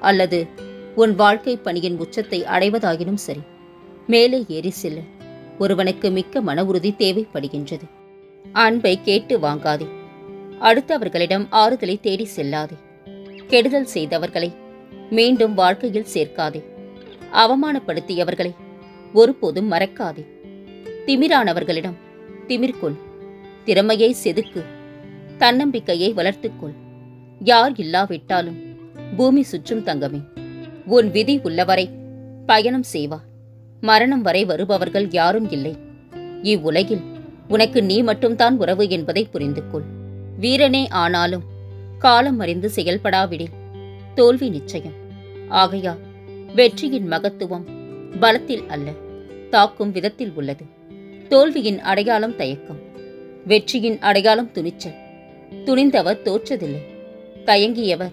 அல்லது உன் வாழ்க்கை பணியின் உச்சத்தை அடைவதாயினும் சரி மேலே ஏறி செல்ல. ஒருவனுக்கு மிக்க மன உறுதி தேவைப்படுகின்றது. அன்பை கேட்டு வாங்காதே. அடுத்தவர்களிடம் ஆறுதலை தேடி செல்லாதே. கெடுதல் செய்தவர்களை மீண்டும் வாழ்க்கையில் சேர்க்காதே. அவமானப்படுத்தியவர்களை ஒருபோதும் மறக்காதே. திமிரானவர்களிடம் திமிர்கொள். திறமையை செதுக்கு. தன்னம்பிக்கையை வளர்த்துக்கொள். யார் இல்லாவிட்டாலும் பூமி சுற்றும் தங்கமே உன் விதி உள்ளவரை பயணம் செய்வா. மரணம் வரை வருபவர்கள் யாரும் இல்லை. இவ்வுலகில் உனக்கு நீ மட்டும்தான் உறவு என்பதை புரிந்து கொள் வீரனே ஆனாலும் காலம் அறிந்து செயல்படாவிடில் தோல்வி நிச்சயம். ஆகையா வெற்றியின் மகத்துவம் பலத்தில் அல்ல தாக்கும் விதத்தில் உள்ளது. தோல்வியின் அடையாளம் தயக்கம். வெற்றியின் அடையாளம் துணிச்சல். துணிந்தவர் தோற்றதில்லை. தயங்கியவர்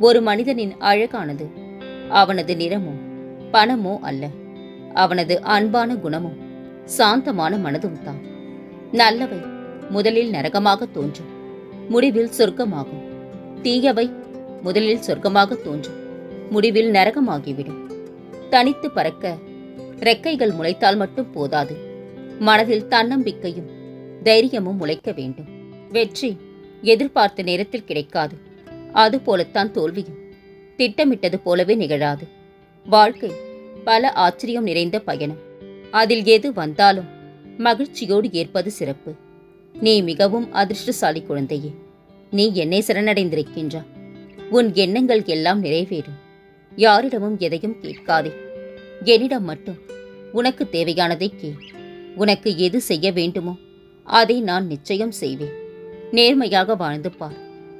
ஒரு மனிதனின் அழகானது. அவனது நிறமோ பணமோ அல்ல. அவனது அன்பான குணமும் சாந்தமான மனதும் தான் நல்லவை முதலில் நரகமாக தோன்றும். முடிவில் சொர்க்கமாகும். தீயவை முதலில் சொர்க்கமாக தோன்றும். முடிவில் நரகமாகிவிடும். தனித்து பறக்க ரெக்கைகள் முளைத்தால் மட்டும் போதாது. மனதில் தன்னம்பிக்கையும் தைரியமும் முளைக்க வேண்டும். வெற்றி எதிர்பார்த்த நேரத்தில் கிடைக்காது. அதுபோலத்தான் தோல்வியும் திட்டமிட்டது போலவே நிகழாது. வாழ்க்கை பல ஆச்சரியம் நிறைந்த பயணம். அதில் எது வந்தாலும் மகிழ்ச்சியோடு ஏற்பது சிறப்பு. நீ மிகவும் அதிர்ஷ்டசாலி குழந்தையே. நீ என்னை சரணடைந்திருக்கின்றா உன் எண்ணங்கள் எல்லாம் நிறைவேறும். யாரிடமும் எதையும் கேட்காதே. என்னிடம் மட்டும் உனக்கு தேவையானதை கேள். உனக்கு எது செய்ய வேண்டுமோ அதை நான் நிச்சயம் செய்வேன். நேர்மையாக வாழ்ந்து பார்.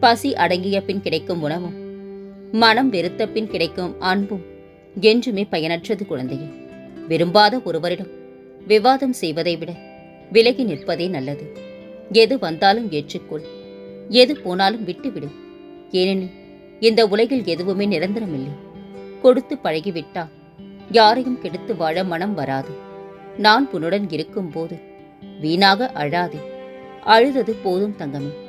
பசி அடங்கிய பின் கிடைக்கும் உணவும் மனம் வெறுத்த பின் கிடைக்கும் அன்பும் என்றுமே பயனற்றது குழந்தையே. விரும்பாத ஒருவரிடம் விவாதம் செய்வதை விட விலகி நிற்பதே நல்லது. எது வந்தாலும் ஏற்றுக்கொள் எது போனாலும் விட்டுவிடு. ஏனெனில் இந்த உலகில் எதுவுமே நிரந்தரமில்லை. கொடுத்து பழகிவிட்டா யாரையும் கெடுத்து வாழ மனம் வராது. நான் உன்னுடன் இருக்கும்போது வீணாக அழாதே. அழுதது போதும் தங்கமே.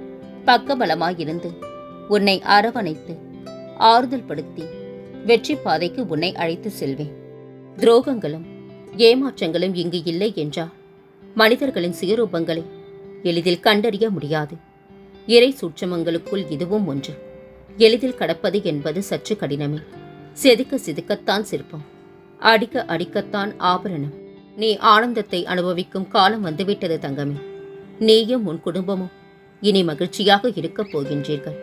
பக்கபலமாயிருந்து உன்னை அரவணைத்து ஆறுதல் படுத்தி வெற்றி பாதைக்கு உன்னை அழைத்து செல்வேன். துரோகங்களும் ஏமாற்றங்களும் இங்கு இல்லை என்றால் மனிதர்களின் சுயரூபங்களை எளிதில் கண்டறிய முடியாது. இறை சூட்சமங்களுக்குள் இதுவும் ஒன்று. எளிதில் கடப்பது என்பது சற்று கடினமே. செதுக்க செதுக்கத்தான் சிற்பம். அடிக்க அடிக்கத்தான் ஆபரணம். நீ ஆனந்தத்தை அனுபவிக்கும் காலம் வந்துவிட்டது தங்கமே. நீயும் உன் குடும்பமும் இனி மகிழ்ச்சியாக இருக்கப் போகின்றீர்கள்.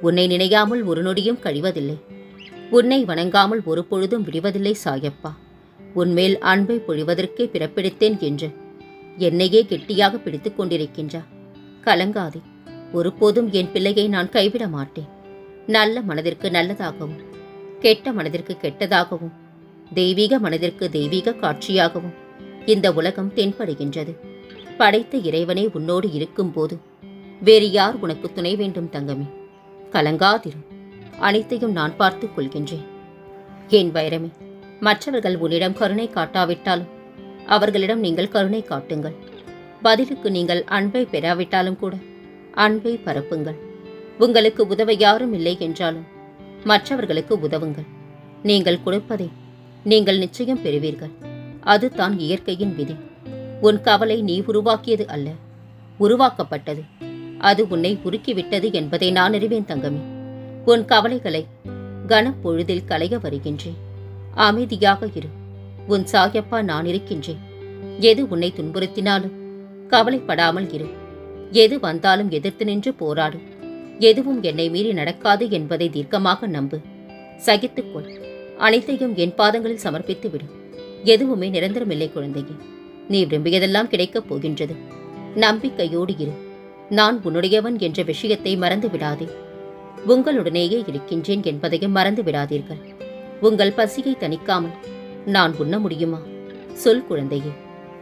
உன்னை நினையாமல் ஒரு நொடியும் கழிவதில்லை. உன்னை வணங்காமல் ஒரு பொழுதும் விடுவதில்லை சாயப்பா. உன்மேல் அன்பை பொழிவதற்கே பிறப்பிடித்தேன் என்று என்னையே கெட்டியாக பிடித்துக் கொண்டிருக்கின்றா. கலங்காதே. ஒருபோதும் என் பிள்ளையை நான் கைவிட மாட்டேன். நல்ல மனதிற்கு நல்லதாகவும் கெட்ட மனதிற்கு கெட்டதாகவும் தெய்வீக மனதிற்கு தெய்வீக காட்சியாகவும் இந்த உலகம் தென்படுகின்றது. படைத்த இறைவனே உன்னோடு இருக்கும்போது வேறு யார் உனக்கு துணை வேண்டும் தங்கமே? கலங்காதிரும். அனைத்தையும் நான் பார்த்துக் கொள்கின்றேன். என் வைரமே மற்றவர்கள் உன்னிடம் கருணை காட்டாவிட்டாலும் அவர்களிடம் நீங்கள் கருணை காட்டுங்கள். பதிலுக்கு நீங்கள் அன்பை பெறாவிட்டாலும் கூட அன்பை பரப்புங்கள். உங்களுக்கு உதவ யாரும் இல்லை என்றாலும் மற்றவர்களுக்கு உதவுங்கள். நீங்கள் கொடுப்பதை நீங்கள் நிச்சயம் பெறுவீர்கள். அதுதான் இயற்கையின் விதி. உன் கவலை நீ உருவாக்கியது அல்ல உருவாக்கப்பட்டது. அது உன்னை உருக்கிவிட்டது என்பதை நான் அறிவேன் தங்கமி. உன் கவலைகளை கனப்பொழுதில் களைய வருகின்றேன். அமைதியாக இரு. உன் சாயப்பா நான் இருக்கின்றேன். எது உன்னை துன்புறுத்தினாலும் கவலைப்படாமல் இரு. எது வந்தாலும் எதிர்த்து நின்று போராடு. எதுவும் என்னை மீறி நடக்காது என்பதை தீர்க்கமாக நம்பு. சகித்துக்கொள் அனைத்தையும் என் பாதங்களில் சமர்ப்பித்து விடு. எதுவுமே நிரந்தரமில்லை குழந்தையே. நீ விரும்பியதெல்லாம் கிடைக்கப் போகின்றது. நம்பிக்கையோடு இரு. நான் உன்னுடையவன் என்ற விஷயத்தை மறந்து விடாதே உங்களுடனேயே இருக்கின்றேன் என்பதையும் மறந்து விடாதீர்கள் உங்கள் பசியை தணிக்காமல் நான் உண்ண முடியுமா? சொல் குழந்தையே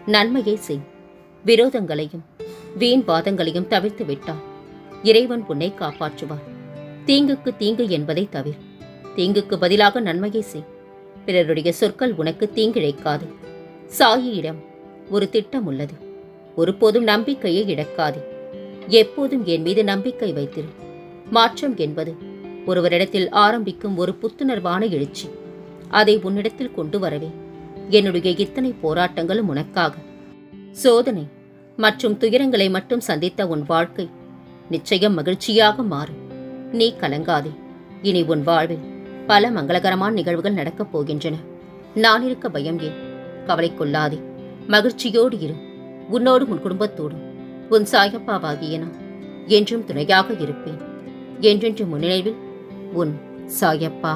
நன்மையை செய். விரோதங்களையும் வீண் வாதங்களையும் தவிர்த்து விட்டால் இறைவன் உன்னை காப்பாற்றுவார். தீங்குக்கு தீங்கு என்பதை தவிர. தீங்குக்கு பதிலாக நன்மையை செய். பிறருடைய சொற்கள் உனக்கு தீங்கிழைக்காது. சாயியிடம் ஒரு திட்டம் உள்ளது ஒருபோதும் நம்பிக்கையை இழக்காதே. எப்போதும் என் மீது நம்பிக்கை வைத்திரு. மாற்றம் என்பது ஒருவரிடத்தில் ஆரம்பிக்கும் ஒரு புத்துணர்வான எழுச்சி. அதை உன்னிடத்தில் கொண்டு வரவே என்னுடைய இத்தனை போராட்டங்களும் உனக்காக. சோதனை மற்றும் துயரங்களை மட்டும் சந்தித்த உன் வாழ்க்கை நிச்சயம் மகிழ்ச்சியாக மாறும் நீ கலங்காதே. இனி உன் வாழ்வில் பல மங்களகரமான நிகழ்வுகள் நடக்கப் போகின்றன. நான் இருக்க பயம் ஏன்? கவலை கொள்ளாதே. மகிழ்ச்சியோடு இரு. உன்னோடு உன் குடும்பத்தோடும். உன் சாயப்பாவாகிய நான் என்றும் துணையாக இருப்பேன். என்றென்று முன்னினைவில் உன் சாயப்பா